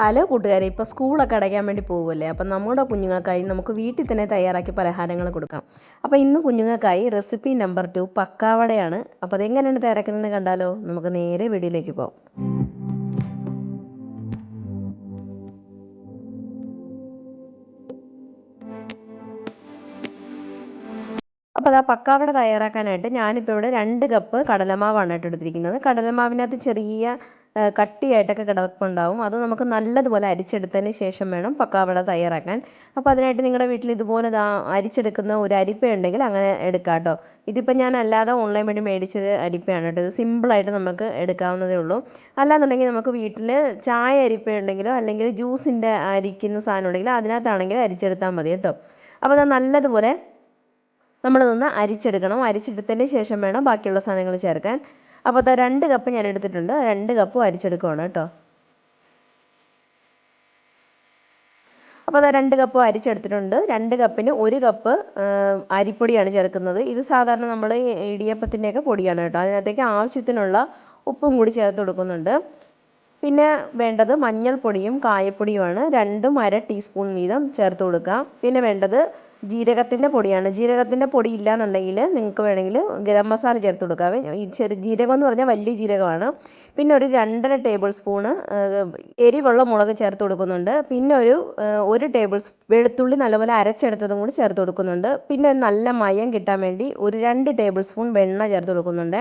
Hello കൂട്ടുകാരെ ഇപ്പോൾ സ്കൂളൊക്കെ അടയ്ക്കാൻ വേണ്ടി പോകുമല്ലേ അപ്പം നമ്മുടെ കുഞ്ഞുങ്ങൾക്കായി നമുക്ക് വീട്ടിൽ തന്നെ തയ്യാറാക്കി പലഹാരങ്ങൾ കൊടുക്കാം. അപ്പോൾ ഇന്ന് കുഞ്ഞുങ്ങൾക്കായി റെസിപ്പി നമ്പർ ടു പക്കാവടയാണ്. അപ്പോൾ അതെങ്ങനെയാണ് തയ്യാറാക്കുന്നതെന്ന് കണ്ടാലോ? നമുക്ക് നേരെ വീടിലേക്ക് പോകാം അപ്പോൾ അതാ പക്കാവട തയ്യാറാക്കാനായിട്ട് ഞാനിപ്പോൾ ഇവിടെ രണ്ട് കപ്പ് കടലമാവാണ് കേട്ടോ എടുത്തിരിക്കുന്നത്. കടലമാവിനകത്ത് ചെറിയ കട്ടിയായിട്ടൊക്കെ കിടപ്പുണ്ടാവും. അത് നമുക്ക് നല്ലതുപോലെ അരിച്ചെടുത്തതിന് ശേഷം വേണം പക്കാവട തയ്യാറാക്കാൻ. അപ്പോൾ അതിനായിട്ട് നിങ്ങളുടെ വീട്ടിൽ ഇതുപോലെ അരിച്ചെടുക്കുന്ന ഒരു അരിപ്പ ഉണ്ടെങ്കിൽ അങ്ങനെ എടുക്കാം കേട്ടോ. ഇതിപ്പോൾ ഞാൻ അല്ലാതെ ഓൺലൈൻ വഴി മേടിച്ചൊരു അരിപ്പയാണ് കേട്ടോ. ഇത് സിമ്പിളായിട്ട് നമുക്ക് എടുക്കാവുന്നതേ ഉള്ളൂ. അല്ലാന്നുണ്ടെങ്കിൽ നമുക്ക് വീട്ടിൽ ചായ അരിപ്പ ഉണ്ടെങ്കിലോ അല്ലെങ്കിൽ ജ്യൂസിന്റെ അരിക്കുന്ന സാധനം ഉണ്ടെങ്കിലോ അതിനകത്താണെങ്കിലും അരിച്ചെടുത്താൽ മതി കേട്ടോ. അപ്പോൾ അത് നല്ലതുപോലെ നമ്മളിതൊന്ന് അരിച്ചെടുക്കണം. അരിച്ചെടുത്തതിന് ശേഷം വേണം ബാക്കിയുള്ള സാധനങ്ങൾ ചേർക്കാൻ. അപ്പോൾ അതാ രണ്ട് കപ്പ് ഞാൻ എടുത്തിട്ടുണ്ട്. രണ്ട് കപ്പ് അരിച്ചെടുക്കുവാണ് കേട്ടോ. അപ്പോൾ അതാ രണ്ട് കപ്പ് അരിച്ചെടുത്തിട്ടുണ്ട്. രണ്ട് കപ്പിന് ഒരു കപ്പ് അരിപ്പൊടിയാണ് ചേർക്കുന്നത്. ഇത് സാധാരണ നമ്മൾ ഇടിയപ്പത്തിന്റെയൊക്കെ പൊടിയാണ് കേട്ടോ. അതിനകത്തേക്ക് ആവശ്യത്തിനുള്ള ഉപ്പും കൂടി ചേർത്ത് കൊടുക്കുന്നുണ്ട്. പിന്നെ വേണ്ടത് മഞ്ഞൾപ്പൊടിയും കായപ്പൊടിയുമാണ്. രണ്ടും അര ടീസ്പൂൺ വീതം ചേർത്ത് കൊടുക്കാം. പിന്നെ വേണ്ടത് ജീരകത്തിന്റെ പൊടിയാണ്. ജീരകത്തിന്റെ പൊടി ഇല്ലയെന്നുണ്ടെങ്കിൽ നിങ്ങൾക്ക് വേണമെങ്കിൽ ഗരം മസാല ചേർത്ത് കൊടുക്കാവേ ഈ ചെറു ജീരകം എന്ന് പറഞ്ഞാൽ വലിയ ജീരകമാണ്. പിന്നെ ഒരു രണ്ടര ടേബിൾ സ്പൂണ് എരിവുള്ള മുളക് ചേർത്ത് കൊടുക്കുന്നുണ്ട്. പിന്നെ ഒരു ഒരു ടേബിൾ വെളുത്തുള്ളി നല്ലപോലെ അരച്ചെടുത്തതും കൂടി ചേർത്ത് കൊടുക്കുന്നുണ്ട്. പിന്നെ നല്ല മയം കിട്ടാൻ വേണ്ടി ഒരു രണ്ട് ടേബിൾ സ്പൂൺ വെണ്ണ ചേർത്ത് കൊടുക്കുന്നുണ്ട്.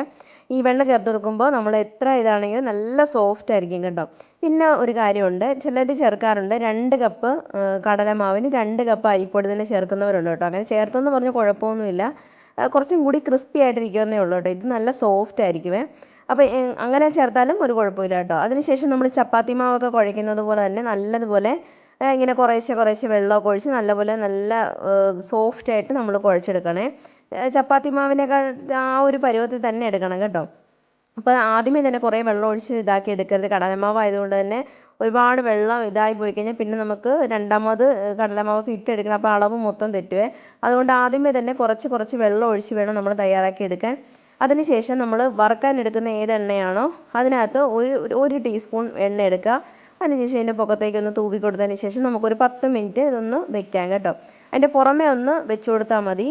ഈ വെണ്ണ ചേർത്ത് കൊടുക്കുമ്പോൾ നമ്മൾ എത്ര ഇതാണെങ്കിലും നല്ല സോഫ്റ്റ് ആയിരിക്കും കേട്ടോ. പിന്നെ ഒരു കാര്യമുണ്ട് ചിലർ ചേർക്കാറുണ്ട് രണ്ട് കപ്പ് കടലമാവിന് രണ്ട് കപ്പ് അരിപ്പൊടി തന്നെ ചേർക്കുന്നവരുണ്ട് കേട്ടോ. അങ്ങനെ ചേർത്തെന്ന് പറഞ്ഞ് കുഴപ്പമൊന്നുമില്ല. കുറച്ചും കൂടി ക്രിസ്പി ആയിട്ടിരിക്കുന്നേ ഉള്ളൂ കേട്ടോ. ഇത് നല്ല സോഫ്റ്റ് ആയിരിക്കുമേ അപ്പോൾ അങ്ങനെ ചേർത്താലും ഒരു കുഴപ്പമില്ല കേട്ടോ. അതിനുശേഷം നമ്മൾ ചപ്പാത്തി മാവൊക്കെ കുഴയ്ക്കുന്നത് പോലെ തന്നെ നല്ലതുപോലെ ഇങ്ങനെ കുറേശ്ശെ കുറേശ്ശെ വെള്ളമൊക്കെ ഒഴിച്ച് നല്ലപോലെ നല്ല സോഫ്റ്റായിട്ട് നമ്മൾ കുഴച്ചെടുക്കണേ. ചപ്പാത്തി മാവിനേക്കാൾ ആ ഒരു പരുവത്തിൽ തന്നെ എടുക്കണം കേട്ടോ. അപ്പോൾ ആദ്യമേ തന്നെ കുറേ വെള്ളം ഒഴിച്ച് ഇതാക്കി എടുക്കരുത്. കടലമാവ് ആയതുകൊണ്ട് തന്നെ ഒരുപാട് വെള്ളം ഇതായി പോയി കഴിഞ്ഞാൽ പിന്നെ നമുക്ക് രണ്ടാമത് കടലമാവൊക്കെ ഇട്ടെടുക്കണം. അപ്പോൾ അളവ് മൊത്തം തെറ്റുവേ. അതുകൊണ്ട് ആദ്യമേ തന്നെ കുറച്ച് കുറച്ച് വെള്ളം ഒഴിച്ച് വേണം നമ്മൾ തയ്യാറാക്കി എടുക്കാൻ. അതിനുശേഷം നമ്മൾ വറുക്കാൻ എടുക്കുന്ന ഏത് എണ്ണയാണോ അതിനകത്ത് ഒരു ഒരു ടീസ്പൂൺ എണ്ണ എടുക്കുക. അതിനുശേഷം അതിന്റെ പുറത്തേക്ക് ഒന്ന് തൂവി കൊടുത്തതിന് ശേഷം നമുക്കൊരു പത്ത് മിനിറ്റ് ഇതൊന്ന് വെക്കാം കേട്ടോ. അതിന്റെ പുറമേ ഒന്ന് വെച്ച് കൊടുത്താൽ മതി.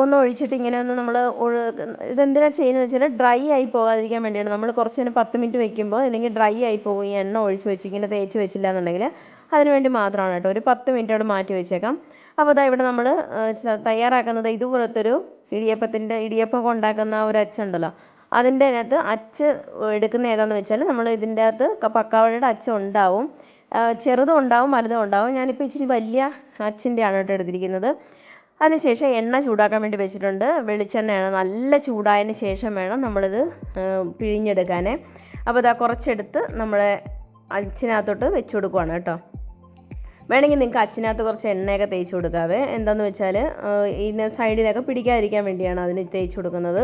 ഒന്ന് ഒഴിച്ചിട്ട് ഇങ്ങനെ ഒന്ന് നമ്മൾ ഇതെന്തിനാണ് ചെയ്യുന്നത് വെച്ചാൽ ഡ്രൈ ആയി പോകാതിരിക്കാൻ വേണ്ടിയാണ്. നമ്മൾ കുറച്ച് നേരം പത്ത് മിനിറ്റ് വെക്കുമ്പോൾ അല്ലെങ്കിൽ ഡ്രൈ ആയി പോകും ഈ എണ്ണ ഒഴിച്ച് വെച്ച് ഇങ്ങനെ തേച്ച് വെച്ചില്ല എന്നുണ്ടെങ്കിൽ അതിന് വേണ്ടി മാത്രമാണ് കേട്ടോ. ഒരു പത്ത് മിനിറ്റ് അവിടെ മാറ്റി വെച്ചേക്കാം. അപ്പോൾ അതാ ഇവിടെ നമ്മൾ തയ്യാറാക്കുന്നത് ഇതുപോലത്തെ ഒരു ഇടിയപ്പത്തിന്റെ ഇടിയപ്പം ഉണ്ടാക്കുന്ന ഒരു അച്ചുണ്ടല്ലോ. അതിന്റെ അതിനകത്ത് അച്ച് എടുക്കുന്ന ഏതാണെന്ന് വെച്ചാൽ നമ്മൾ ഇതിന്റെ അകത്ത് പക്കാവഴയുടെ അച്ച് ഉണ്ടാവും. ചെറുതും ഉണ്ടാവും വലുതും ഉണ്ടാവും. ഞാനിപ്പോൾ ഇച്ചിരി വലിയ അച്ചിന്റെയാണ് കേട്ടോ എടുത്തിരിക്കുന്നത്. അതിനുശേഷം എണ്ണ ചൂടാക്കാൻ വേണ്ടി വെച്ചിട്ടുണ്ട്. വെളിച്ചെണ്ണയാണ് നല്ല ചൂടായതിന് ശേഷം വേണം നമ്മളിത് പിഴിഞ്ഞെടുക്കാനേ. അപ്പോൾ ഇതാ കുറച്ചെടുത്ത് നമ്മളെ അച്ചിനകത്തോട്ട് വെച്ച് കൊടുക്കുവാണ് കേട്ടോ. വേണമെങ്കിൽ നിങ്ങൾക്ക് അച്ചിനകത്ത് കുറച്ച് എണ്ണയൊക്കെ തേച്ച് കൊടുക്കാവേ. എന്താണെന്ന് വെച്ചാൽ ഇതിന് സൈഡിലൊക്കെ പിടിക്കാതിരിക്കാൻ വേണ്ടിയാണ് അതിന് തേച്ച് കൊടുക്കുന്നത്.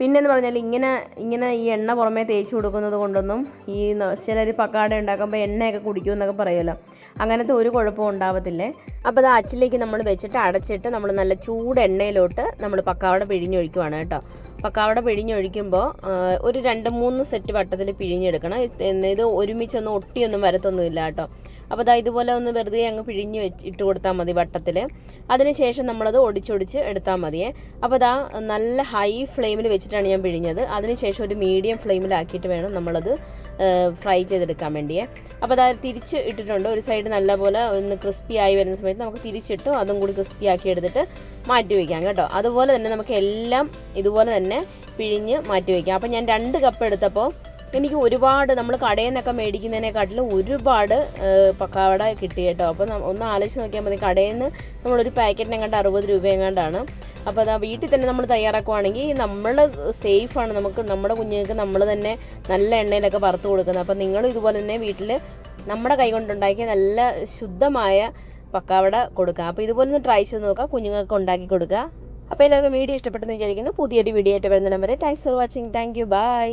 പിന്നെന്ന് പറഞ്ഞാൽ ഇങ്ങനെ ഇങ്ങനെ ഈ എണ്ണ പുറമേ തേച്ച് കൊടുക്കുന്നത് കൊണ്ടൊന്നും ഈ ചിലർ പക്കാട ഉണ്ടാക്കുമ്പോൾ എണ്ണയൊക്കെ കുടിക്കും എന്നൊക്കെ പറയുമല്ലോ. അങ്ങനത്തെ ഒരു കുഴപ്പവും ഉണ്ടാവത്തില്ലേ? അപ്പോൾ അത് അച്ചിലേക്ക് നമ്മൾ വെച്ചിട്ട് അടച്ചിട്ട് നമ്മൾ നല്ല ചൂട് എണ്ണയിലോട്ട് നമ്മൾ പക്കാവട പിഴിഞ്ഞൊഴിക്കുവാണ് കേട്ടോ. പക്കാവട പിഴിഞ്ഞൊഴിക്കുമ്പോൾ ഒരു രണ്ട് മൂന്ന് സെറ്റ് വട്ടത്തിൽ പിഴിഞ്ഞെടുക്കണം. ഇത് ഒരുമിച്ചൊന്നും ഒട്ടിയൊന്നും വരത്തൊന്നുമില്ല കേട്ടോ. അപ്പോൾ ഇതാ ഇതുപോലെ ഒന്ന് വെറുതെ അങ്ങ് പിഴിഞ്ഞ് വെച്ച് ഇട്ട് കൊടുത്താൽ മതി വട്ടത്തിൽ അതിനുശേഷം നമ്മളത് ഒടിച്ചൊടിച്ച് എടുത്താൽ മതിയേ. അപ്പോൾ അതാ നല്ല ഹൈ ഫ്ലെയിമിൽ വെച്ചിട്ടാണ് ഞാൻ പിഴിഞ്ഞത്. അതിനുശേഷം ഒരു മീഡിയം ഫ്ലെയിമിലാക്കിയിട്ട് വേണം നമ്മളത് ഫ്രൈ ചെയ്തെടുക്കാൻ വേണ്ടിയേ. അപ്പോൾ അതായത് തിരിച്ച് ഇട്ടിട്ടുണ്ട്. ഒരു സൈഡ് നല്ലപോലെ ഒന്ന് ക്രിസ്പി ആയി വരുന്ന സമയത്ത് നമുക്ക് തിരിച്ചിട്ട് അതും കൂടി ക്രിസ്പി ആക്കി എടുത്തിട്ട് മാറ്റി വയ്ക്കാം കേട്ടോ. അതുപോലെ തന്നെ നമുക്ക് എല്ലാം ഇതുപോലെ തന്നെ പിഴിഞ്ഞ് മാറ്റി വയ്ക്കാം അപ്പോൾ ഞാൻ രണ്ട് കപ്പ് എടുത്തപ്പോൾ എനിക്ക് ഒരുപാട് നമ്മൾ കടയിൽ നിന്നൊക്കെ മേടിക്കുന്നതിനെക്കാട്ടിലും ഒരുപാട് പക്കാവട കിട്ടി കേട്ടോ. അപ്പോൾ ഒന്ന് ആലോചിച്ച് നോക്കിയാൽ മതി. കടയിൽ നിന്ന് നമ്മളൊരു പാക്കറ്റിനെങ്ങാണ്ട് അറുപത് രൂപ എങ്ങാണ്ടാണ്. അപ്പോൾ അത് വീട്ടിൽ തന്നെ നമ്മൾ തയ്യാറാക്കുവാണെങ്കിൽ നമ്മൾ സേഫാണ് നമുക്ക് നമ്മുടെ കുഞ്ഞുങ്ങൾക്ക് നമ്മൾ തന്നെ നല്ല എണ്ണയിലൊക്കെ വറുത്ത് കൊടുക്കുന്നത്. അപ്പോൾ നിങ്ങൾ ഇതുപോലെ തന്നെ വീട്ടിൽ നമ്മുടെ കൈ കൊണ്ടുണ്ടാക്കിയ നല്ല ശുദ്ധമായ പക്കാവട കൊടുക്കുക. അപ്പോൾ ഇതുപോലെ ഒന്ന് ട്രൈ ചെയ്ത് നോക്കുക. കുഞ്ഞുങ്ങൾക്ക് ഉണ്ടാക്കി കൊടുക്കുക. അപ്പോൾ എല്ലാവർക്കും വീഡിയോ ഇഷ്ടപ്പെട്ടെന്ന് വിചാരിക്കുന്നു. പുതിയൊരു വീഡിയോ ആയിട്ട് വരുന്ന number thanks for watching thank you bye